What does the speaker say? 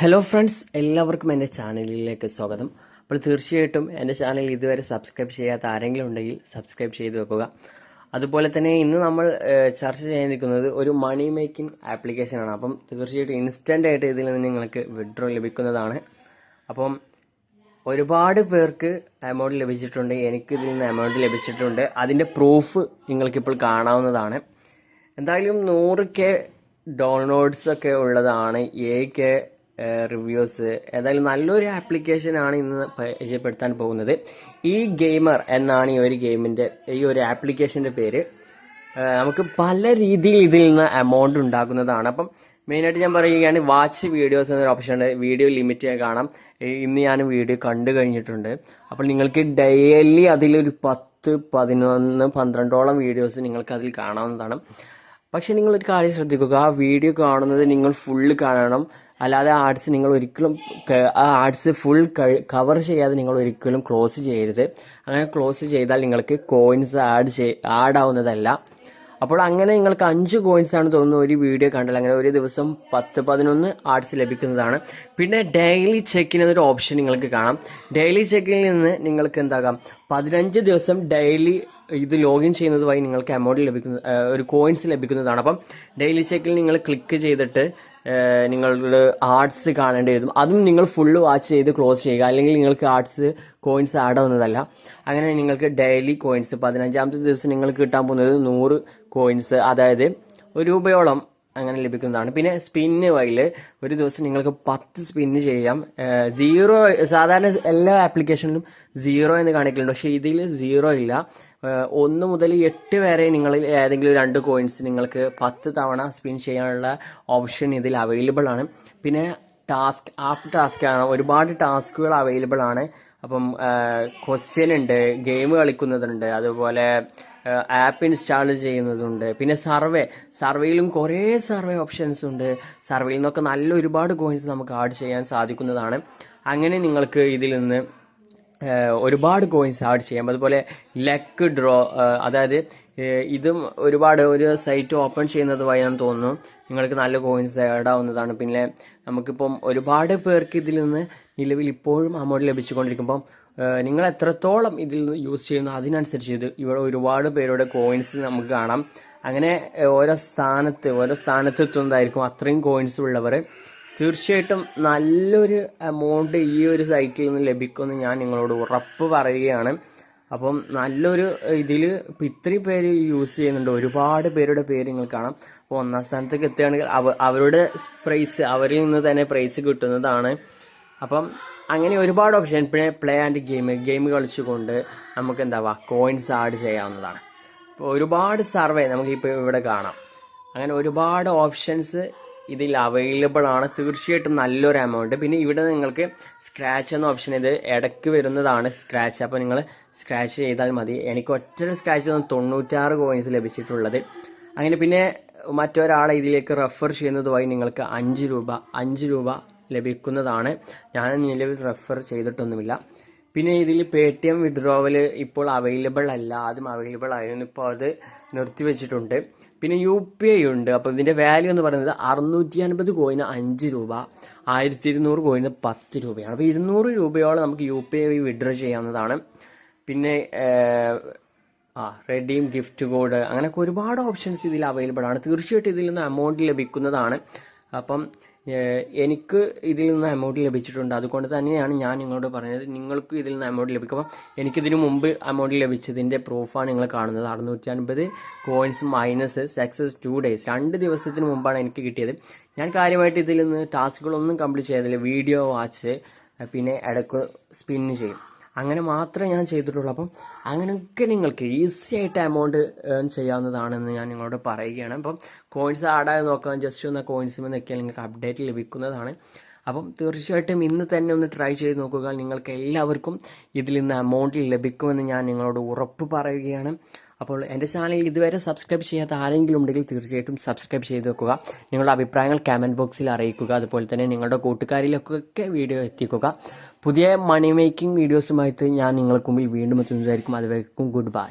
Hello friends എല്ലാവർക്കും എന്റെ ചാനലിലേക്ക് സ്വാഗതം. അപ്പോൾ തീർച്ചയായിട്ടും എന്റെ ചാനൽ ഇതുവരെ സബ്സ്ക്രൈബ് ചെയ്യാത്ത ആരെങ്കിലും ഉണ്ടെങ്കിൽ സബ്സ്ക്രൈബ് ചെയ്ത് വെക്കുക. അതുപോലെ തന്നെ ഇന്ന് നമ്മൾ ചർച്ച ചെയ്തിരിക്കുന്നത് ഒരു മണി മേക്കിംഗ് ആപ്ലിക്കേഷനാണ് അപ്പം തീർച്ചയായിട്ടും ഇൻസ്റ്റന്റ് ആയിട്ട് ഇതിൽ നിന്ന് നിങ്ങൾക്ക് വിഡ്രോ ലഭിക്കുന്നതാണ്. അപ്പം ഒരുപാട് പേർക്ക് എമൗണ്ട് ലഭിച്ചിട്ടുണ്ട്. എനിക്ക് ഇതിൽ നിന്ന് എമൗണ്ട് ലഭിച്ചിട്ടുണ്ട്. അതിന്റെ പ്രൂഫ് നിങ്ങൾക്കിപ്പോൾ കാണാവുന്നതാണ്. എന്തായാലും നൂറ് കെ ഡൗൺലോഡ്സ് ഒക്കെ ഉള്ളതാണ്. എ കെ റിവ്യൂസ് ഏതായാലും നല്ലൊരു ആപ്ലിക്കേഷനാണ് ഇന്ന് പരിചയപ്പെടുത്താൻ പോകുന്നത്. ഈ ഗെയിമർ എന്നാണ് ഈ ഒരു ഗെയിമിന്റെ ഈ ഒരു ആപ്ലിക്കേഷന്റെ പേര്. നമുക്ക് പല രീതിയിൽ ഇതിൽ നിന്ന് എമൗണ്ട് ഉണ്ടാക്കുന്നതാണ്. അപ്പം മെയിനായിട്ട് ഞാൻ പറയുകയാണ് വാച്ച് വീഡിയോസ് എന്നൊരു ഓപ്ഷൻ ഉണ്ട്. വീഡിയോ ലിമിറ്റ് കാണാം. ഇന്ന് ഞാൻ വീഡിയോ കണ്ടു കഴിഞ്ഞിട്ടുണ്ട്. അപ്പോൾ നിങ്ങൾക്ക് ഡെയിലി അതിലൊരു പത്ത് പതിനൊന്ന് പന്ത്രണ്ടോളം വീഡിയോസ് നിങ്ങൾക്ക് അതിൽ കാണാവുന്നതാണ്. പക്ഷേ നിങ്ങളൊരു കാര്യം ശ്രദ്ധിക്കുക ആ വീഡിയോ കാണുന്നത് നിങ്ങൾ ഫുള്ള് കാണണം. അല്ലാതെ ആർട്സ് നിങ്ങൾ ഒരിക്കലും ആ ആർട്സ് ഫുൾ കവർ ചെയ്യാതെ നിങ്ങൾ ഒരിക്കലും ക്ലോസ് ചെയ്യരുത്. അങ്ങനെ ക്ലോസ് ചെയ്താൽ നിങ്ങൾക്ക് കോയിൻസ് ആഡ് ചെയ് ആഡ് ആവുന്നതല്ല. അപ്പോൾ അങ്ങനെ നിങ്ങൾക്ക് അഞ്ച് കോയിൻസ് ആണ് തോന്നുന്നത് ഒരു വീഡിയോ കണ്ടാൽ. അങ്ങനെ ഒരു ദിവസം പത്ത് പതിനൊന്ന് ആർട്സ് ലഭിക്കുന്നതാണ്. പിന്നെ ഡെയിലി ചെക്കിന് എന്നൊരു ഓപ്ഷൻ നിങ്ങൾക്ക് കാണാം. ഡെയിലി ചെക്കിൽ നിന്ന് നിങ്ങൾക്ക് എന്താകാം? പതിനഞ്ച് ദിവസം ഡെയിലി ഇത് ലോഗിൻ ചെയ്യുന്നത് വഴി നിങ്ങൾക്ക് എമൗണ്ട് ലഭിക്കുന്ന ഒരു കോയിൻസ് ലഭിക്കുന്നതാണ്. അപ്പം ഡെയിലി ചെക്കിൽ നിങ്ങൾ ക്ലിക്ക് ചെയ്തിട്ട് നിങ്ങളുടെ ആർട്സ് കാണേണ്ടി വരും അതും നിങ്ങൾ ഫുള്ള് വാച്ച് ചെയ്ത് ക്ലോസ് ചെയ്യുക. അല്ലെങ്കിൽ നിങ്ങൾക്ക് ആർട്സ് കോയിൻസ് ആഡ് ആവുന്നതല്ല. അങ്ങനെ നിങ്ങൾക്ക് ഡെയിലി കോയിൻസ് പതിനഞ്ചാമത്തെ ദിവസം നിങ്ങൾക്ക് കിട്ടാൻ പോകുന്നത് നൂറ് കോയിൻസ് അതായത് ഒരു രൂപയോളം അങ്ങനെ ലഭിക്കുന്നതാണ്. പിന്നെ സ്പിന്ന് വഴിയിൽ ഒരു ദിവസം നിങ്ങൾക്ക് പത്ത് സ്പിന്ന് ചെയ്യാം. സീറോ സാധാരണ എല്ലാ ആപ്ലിക്കേഷനിലും സീറോ എന്ന് കാണിക്കലുണ്ട്. പക്ഷേ ഇതിൽ സീറോ ഇല്ല. ഒന്ന് മുതൽ എട്ട് വരെ നിങ്ങൾ ഏതെങ്കിലും രണ്ട് കോയിൻസ് നിങ്ങൾക്ക് പത്ത് തവണ സ്പിൻ ചെയ്യാനുള്ള ഓപ്ഷൻ ഇതിൽ അവൈലബിൾ ആണ്. പിന്നെ ടാസ്ക് ആപ്പ് ടാസ്ക് ആണ്. ഒരുപാട് ടാസ്കുകൾ അവൈലബിൾ ആണ്. അപ്പം ക്വസ്റ്റ്യൻ ഉണ്ട് ഗെയിം കളിക്കുന്നതുണ്ട് അതുപോലെ ആപ്പ് ഇൻസ്റ്റാൾ ചെയ്യുന്നതുണ്ട്. പിന്നെ സർവേ സർവേയിലും കുറേ സർവേ ഓപ്ഷൻസ് ഉണ്ട്. സർവേയിൽ നിന്നൊക്കെ നല്ല ഒരുപാട് കോയിൻസ് നമുക്ക് ആഡ് ചെയ്യാൻ സാധിക്കുന്നതാണ്. അങ്ങനെ നിങ്ങൾക്ക് ഇതിൽ നിന്ന് ഒരുപാട് കോയിൻസ് ആഡ് ചെയ്യാം. അതുപോലെ ലക്ക് ഡ്രോ അതായത് ഇതും ഒരുപാട് ഒരു സൈറ്റ് ഓപ്പൺ ചെയ്യുന്നത് വഴി ഞാൻ തോന്നുന്നു. നിങ്ങൾക്ക് നല്ല കോയിൻസ് ആഡ് ആവുന്നതാണ്. പിന്നെ നമുക്കിപ്പം ഒരുപാട് പേർക്ക് ഇതിൽ നിന്ന് നിലവിൽ ഇപ്പോഴും അമൗണ്ട് ലഭിച്ചുകൊണ്ടിരിക്കുമ്പം നിങ്ങൾ എത്രത്തോളം ഇതിൽ നിന്ന് യൂസ് ചെയ്യുന്നു അതിനനുസരിച്ച് ഇത് ഇവിടെ ഒരുപാട് പേരുടെ കോയിൻസ് നമുക്ക് കാണാം. അങ്ങനെ ഓരോ സ്ഥാനത്ത് ഓരോ സ്ഥാനത്ത് എത്തുന്നതായിരിക്കും അത്രയും കോയിൻസ് ഉള്ളവർ. തീർച്ചയായിട്ടും നല്ലൊരു എമൗണ്ട് ഈ ഒരു സൈറ്റിൽ നിന്ന് ലഭിക്കുമെന്ന് ഞാൻ നിങ്ങളോട് ഉറപ്പ് പറയുകയാണ്. അപ്പം നല്ലൊരു ഇതിൽ ഇത്രയും പേര് യൂസ് ചെയ്യുന്നുണ്ട്. ഒരുപാട് പേരുടെ പേര് നിങ്ങൾ കാണാം. അപ്പോൾ ഒന്നാം സ്ഥാനത്തേക്ക് എത്തുകയാണെങ്കിൽ അവ അവരുടെ പ്രൈസ് അവരിൽ നിന്ന് തന്നെ പ്രൈസ് കിട്ടുന്നതാണ്. അപ്പം അങ്ങനെ ഒരുപാട് ഓപ്ഷൻ പിന്നെ പ്ലേ ആൻഡ് ഗെയിം ഗെയിം കളിച്ചുകൊണ്ട് നമുക്ക് എന്താവാ കോയിൻസ് ആഡ് ചെയ്യാവുന്നതാണ്. അപ്പോൾ ഒരുപാട് സർവേ നമുക്ക് ഇപ്പോൾ ഇവിടെ കാണാം. അങ്ങനെ ഒരുപാട് ഓപ്ഷൻസ് ഇതിൽ അവൈലബിൾ ആണ്. തീർച്ചയായിട്ടും നല്ലൊരു എമൗണ്ട് പിന്നെ ഇവിടെ നിങ്ങൾക്ക് സ്ക്രാച്ച് എന്ന ഓപ്ഷൻ ഇത് ഇടയ്ക്ക് വരുന്നതാണ് സ്ക്രാച്ച് അപ്പോൾ നിങ്ങൾ സ്ക്രാച്ച് ചെയ്താൽ മതി. എനിക്ക് ഒറ്റ സ്ക്രാച്ച് തൊണ്ണൂറ്റാറ് കോയിൻസ് ലഭിച്ചിട്ടുള്ളത്. അങ്ങനെ പിന്നെ മറ്റൊരാളെ ഇതിലേക്ക് റെഫർ ചെയ്യുന്നത് വഴി നിങ്ങൾക്ക് അഞ്ച് രൂപ അഞ്ച് രൂപ ലഭിക്കുന്നതാണ്. ഞാൻ നിലവിൽ റെഫർ ചെയ്തിട്ടൊന്നുമില്ല. പിന്നെ ഇതിൽ പേ ടി എം വിഡ്രോവൽ ഇപ്പോൾ അവൈലബിൾ അല്ല. ആദ്യം അവൈലബിൾ ആയിരുന്നു. ഇപ്പോൾ അത് നിർത്തിവെച്ചിട്ടുണ്ട്. പിന്നെ യു പി ഐ ഉണ്ട്. അപ്പോൾ ഇതിന്റെ വാല്യൂ എന്ന് പറയുന്നത് അറുന്നൂറ്റി അൻപത് കോയിന് അഞ്ച് രൂപ ആയിരത്തി ഇരുന്നൂറ് കോയിന് പത്ത് രൂപയാണ്. അപ്പോൾ ഇരുന്നൂറ് രൂപയോളം നമുക്ക് യു പി ഐ വിഡ്രോ ചെയ്യാവുന്നതാണ്. പിന്നെ ആ റെഡീം ഗിഫ്റ്റ് കോഡ് അങ്ങനെയൊക്കെ ഒരുപാട് ഓപ്ഷൻസ് ഇതിൽ അവൈലബിൾ ആണ്. തീർച്ചയായിട്ടും ഇതിൽ നിന്ന് എമൗണ്ട് ലഭിക്കുന്നതാണ്. അപ്പം എനിക്ക് ഇതിൽ നിന്ന് എമൗണ്ട് ലഭിച്ചിട്ടുണ്ട്. അതുകൊണ്ട് തന്നെയാണ് ഞാൻ നിങ്ങളോട് പറഞ്ഞത്. നിങ്ങൾക്ക് ഇതിൽ നിന്ന് എമൗണ്ട് ലഭിക്കും. അപ്പം എനിക്കിതിനു മുമ്പ് എമൗണ്ട് ലഭിച്ചതിന്റെ പ്രൂഫാണ് നിങ്ങൾ കാണുന്നത്. അറുന്നൂറ്റി അൻപത് coins minus success two days രണ്ട് ദിവസത്തിന് മുമ്പാണ് എനിക്ക് കിട്ടിയത്. ഞാൻ കാര്യമായിട്ട് ഇതിൽ നിന്ന് ടാസ്കുകളൊന്നും കംപ്ലീറ്റ് ചെയ്തില്ല. വീഡിയോ വാച്ച് പിന്നെ ഇടയ്ക്ക് സ്പിന്ന് ചെയ്യും. അങ്ങനെ മാത്രമേ ഞാൻ ചെയ്തിട്ടുള്ളൂ. അപ്പം അങ്ങനെയൊക്കെ നിങ്ങൾക്ക് ഈസി ആയിട്ട് എമൗണ്ട് ഏൺ ചെയ്യാവുന്നതാണെന്ന് ഞാൻ നിങ്ങളോട് പറയുകയാണ്. അപ്പം കോയിൻസ് ആഡായി നോക്കാൻ ജസ്റ്റ് ഒന്ന് കോയിൻസ് നിൽക്കിയാൽ നിങ്ങൾക്ക് അപ്ഡേറ്റ് ലഭിക്കുന്നതാണ്. അപ്പം തീർച്ചയായിട്ടും ഇന്ന് തന്നെ ഒന്ന് ട്രൈ ചെയ്ത് നോക്കുക. നിങ്ങൾക്ക് എല്ലാവർക്കും ഇതിൽ നിന്ന് എമൗണ്ട് ലഭിക്കുമെന്ന് ഞാൻ നിങ്ങളോട് ഉറപ്പ് പറയുകയാണ്. അപ്പോൾ എന്റെ ചാനൽ ഇതുവരെ സബ്സ്ക്രൈബ് ചെയ്യാത്ത ആരെങ്കിലും ഉണ്ടെങ്കിൽ തീർച്ചയായിട്ടും സബ്സ്ക്രൈബ് ചെയ്ത് വെക്കുക. നിങ്ങളുടെ അഭിപ്രായങ്ങൾ കമന്റ് ബോക്സിൽ അറിയിക്കുക. അതുപോലെ തന്നെ നിങ്ങളുടെ കൂട്ടുകാരിലൊക്കെ വീഡിയോ എത്തിക്കുക. പുതിയ മണി മേക്കിംഗ് വീഡിയോസുമായിട്ട് ഞാൻ നിങ്ങൾക്ക് മുമ്പിൽ വീണ്ടും എത്തുന്നതായിരിക്കും. അതുവരെക്കും ഗുഡ് ബൈ